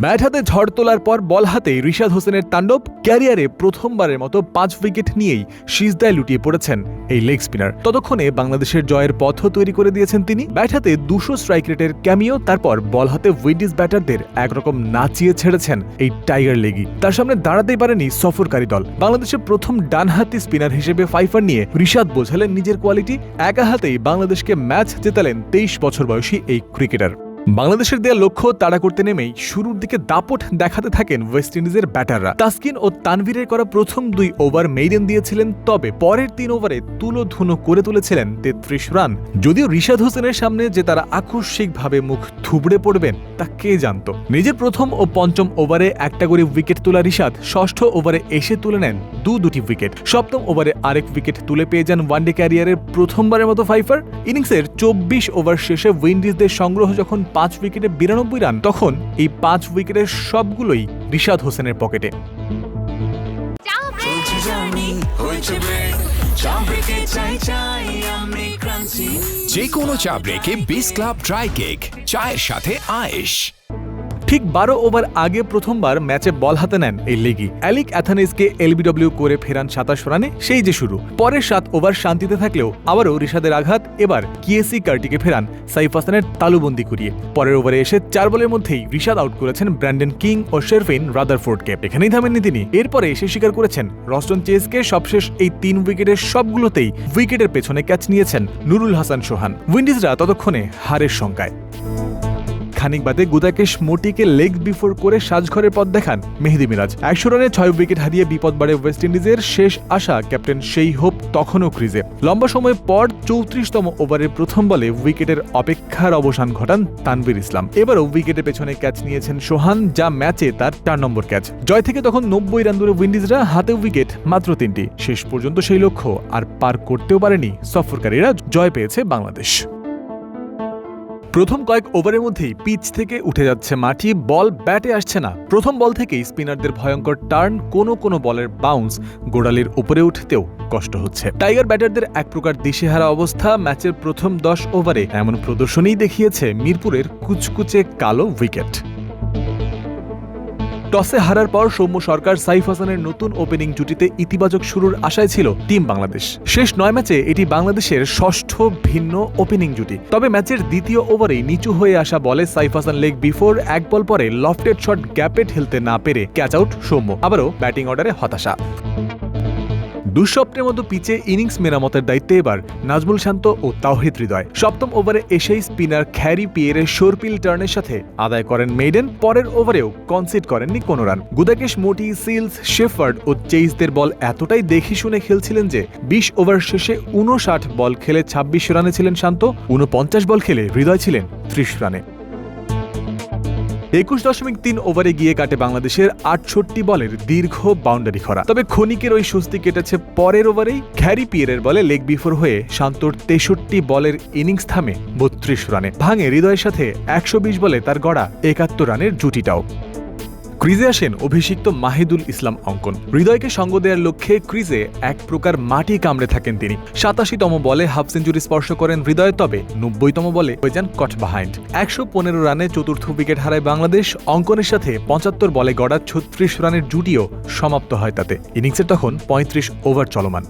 Bat হাতে ঝড় তোলার পর বল হাতে রিশাদ হোসেনের তাণ্ডব ক্যারিয়ারে প্রথমবারের মতো পাঁচ উইকেট নিয়েই সিজদায় লুটিয়ে পড়েছেন এই লেগ স্পিনার। ততক্ষণে বাংলাদেশের জয়ের পথও তৈরি করে দিয়েছেন তিনি। ব্যাট হাতে দুশো স্ট্রাইক রেটের ক্যামিও, তারপর বল হাতে উইন্ডিজ ব্যাটারদের একরকম নাচিয়ে ছেড়েছেন এই টাইগার লেগি। তার সামনে দাঁড়াতেই পারেনি সফরকারী দল। বাংলাদেশের প্রথম ডানহাতি স্পিনার হিসেবে ফাইফার নিয়ে রিশাদ বোঝালেন নিজের কোয়ালিটি। একা হাতেই বাংলাদেশকে ম্যাচ জেতালেন তেইশ বছর বয়সী এই ক্রিকেটার। বাংলাদেশের দেয়া লক্ষ্য তাড়া করতে নেমেই শুরুর দিকে দাপট দেখাতে থাকেন ওয়েস্ট ইন্ডিজের ব্যাটাররা। তাসকিন ও তানভীরের করা প্রথম দুই ওভার মেইডেন দিয়েছিলেন, তবে পরের তিন ওভারে তুলো ধুনো করে তুলেছিলেন তেত্রিশ রান। যদিও রিশাদ হোসেনের সামনে যে তারা আকস্মিকভাবে মুখ থুবড়ে পড়বেন, তা কে জানত? নিজের প্রথম ও পঞ্চম ওভারে একটা করে উইকেট তোলা রিশাদ, ষষ্ঠ ওভারে এসে তুলে নেন দু দুটি উইকেট। সপ্তম ওভারে আরেক উইকেট তুলে পেয়ে যান ওয়ানডে ক্যারিয়ারের প্রথমবারের মতো ফাইফার। ইনিংসের চব্বিশ ওভার শেষে উইন্ডিজদের সংগ্রহ যখন পাঁচ উইকেটে বিরানব্বই রান তখন এই পাঁচ উইকেটের সবগুলোই রিশাদ হোসেনের পকেটে। যে কোনো চা ব্রেকে বিস ক্লাব ড্রাই কেক চায়ের সাথে আয়েশ। ঠিক বারো ওভার আগে প্রথমবার ম্যাচে বল হাতে নেন এই লেগি। অ্যালিক অ্যাথানিসকে এলবিডব্লিউ করে ফেরান সাতাশ রানে, সেই যে শুরু। পরের সাত ওভার শান্তিতে থাকলেও আবারও রিশাদের আঘাত, এবার কিএসি কার্টিকে ফেরান সাইফ হাসানের তালুবন্দি করিয়ে পরের ওভারে এসে চার বলের মধ্যেই রিশাদ আউট করেছেন ব্র্যান্ডন কিং ও শেরফিন রাদারফোর্ডকে। এখানেই থামেননি তিনি। এরপরে এসে স্বীকার করেছেন রস্টন চেসকে সবশেষ এই তিন উইকেটের সবগুলোতেই উইকেটের পেছনে ক্যাচ নিয়েছেন নুরুল হাসান সোহান। উইন্ডিজরা ততক্ষণে হারের শঙ্কায়। খানিক বাদে গুদাকেশ মোটিকে লেগ বিফোর করে সাজঘরের পথ দেখান মেহেদি মিরাজ। একশো রানে ছয় উইকেট হারিয়ে বিপদ বাড়ে ওয়েস্ট ইন্ডিজের শেষ আশা ক্যাপ্টেন সেই হোপ তখনও ক্রিজে। লম্বা সময় পর চৌত্রিশতম ওভারের প্রথম বলে উইকেটের অপেক্ষার অবসান ঘটান তানভীর ইসলাম। এবারও উইকেটের পেছনে ক্যাচ নিয়েছেন সোহান, যা ম্যাচে তার চার নম্বর ক্যাচ। জয় থেকে তখন নব্বই রান দূরে উইন্ডিজরা হাতে উইকেট মাত্র তিনটি। শেষ পর্যন্ত সেই লক্ষ্য আর পার করতেও পারেনি সফরকারীরা। জয় পেয়েছে বাংলাদেশ। প্রথম কয়েক ওভারের মধ্যেই পিচ থেকে উঠে যাচ্ছে মাটি বল ব্যাটে আসছে না। প্রথম বল থেকেই স্পিনারদের ভয়ঙ্কর টার্ন, কোনো কোনো বলের বাউন্স গোড়ালির উপরে উঠতেও কষ্ট হচ্ছে। টাইগার ব্যাটারদের এক প্রকার দিশেহারা অবস্থা ম্যাচের প্রথম দশ ওভারে এমন প্রদর্শনীই দেখিয়েছে মিরপুরের কুচকুচে কালো উইকেট। টসে হারার পর সৌম্য সরকার সাইফ হাসানের নতুন ওপেনিং জুটিতে ইতিবাচক শুরুর আশায় ছিল টিম বাংলাদেশ। শেষ নয় ম্যাচে এটি বাংলাদেশের ষষ্ঠ ভিন্ন ওপেনিং জুটি। তবে ম্যাচের দ্বিতীয় ওভারে নিচু হয়ে আসা বলে সাইফ হাসান লেগ বিফোর এক বল পরে লফটেড শট গ্যাপে ঠেলতে না পেরে ক্যাচ আউট সৌম্য। আবারও ব্যাটিং অর্ডারে হতাশা। দুঃস্বপ্নের মতো পিচে ইনিংস মেরামতের দায়িত্বে এবার নাজমুল শান্ত ও তাওহিদ হৃদয়। সপ্তম ওভারে এসেই স্পিনার খ্যারি পিয়েরের শোরপিল টার্নের সাথে আদায় করেন মেইডেন। পরের ওভারেও কনসিড করেননি কোনো run. Gudakesh, Motie, Seales, Shepherd ও চেইসদের বল এতটাই দেখে শুনে খেলছিলেন যে বিশ ওভার শেষে উনষাট বল খেলে ছাব্বিশ রানে ছিলেন শান্ত। উনপঞ্চাশ বল খেলে হৃদয় ছিলেন ত্রিশ রানে। একুশ দশমিক তিন ওভারে গিয়ে কাটে বাংলাদেশের আটষট্টি বলের দীর্ঘ বাউন্ডারি খরা। তবে খনিকের ওই স্বস্তি কেটেছে পরের ওভারেই খ্যারি পিয়ারের বলে লেগ বিফোর হয়ে শান্তর তেষট্টি বলের ইনিংস থামে বত্রিশ রানে। ভাঙে হৃদয়ের সাথে একশো বিশ বলে তার গড়া একাত্তর রানের জুটিটাও। ক্রিজে আসেন অভিষিক্ত মাহিদুল ইসলাম অঙ্কন। হৃদয়কে সঙ্গ দেওয়ার লক্ষ্যে ক্রিজে এক প্রকার মাটি কামড়ে থাকেন তিনি। সাতাশিতম বলে হাফ সেঞ্চুরি স্পর্শ করেন হৃদয়, তবে নব্বইতম বলে হয়ে যান কট বাহাইন্ড একশো পনেরো রানে চতুর্থ উইকেট হারায় বাংলাদেশ। অঙ্কনের সাথে পঁচাত্তর বলে গড়া ছত্রিশ রানের জুটিও সমাপ্ত হয় তাতে। ইনিংসের তখন পঁয়ত্রিশ ওভার চলমান।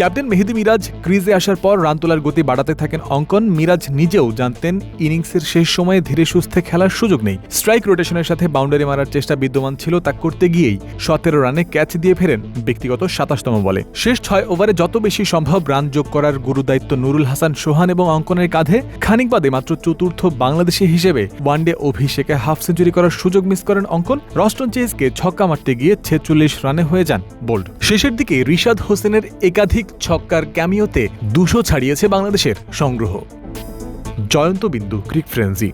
ক্যাপ্টেন মেহেদি মিরাজ ক্রিজে আসার পর রান তোলার গতি বাড়াতে থাকেন অঙ্কন। মিরাজ নিজেও জানতেন ইনিংসের শেষ সময়ে ধীরে সুস্থে খেলার সুযোগ নেই। স্ট্রাইক রোটেশনের সাথে বাউন্ডারি মারার চেষ্টা বিদ্যমান ছিল তা করতে গিয়েই সতেরো রানে ক্যাচ দিয়ে ফেরেন ব্যক্তিগত সাতাশতম বলে। শেষ ছয় ওভারে যত বেশি সম্ভব রান যোগ করার গুরুদায়িত্ব নুরুল হাসান, সোহান এবং অঙ্কনের কাঁধে। খানিক বাদে মাত্র চতুর্থ বাংলাদেশি হিসেবে ওয়ানডে অভিষেকে হাফ সেঞ্চুরি করার সুযোগ মিস করেন অঙ্কন। রস্টন চেজকে ছক্কা মারতে গিয়ে ছেচল্লিশ রানে হয়ে যান বোল্ড। শেষের দিকে রিশাদ হোসেনের একাধিক ছক্কার ক্যামিওতে দুশো ছাড়িয়েছে বাংলাদেশের সংগ্রহ। জয়ন্ত বিন্দু ক্রিক ফ্রেন্সি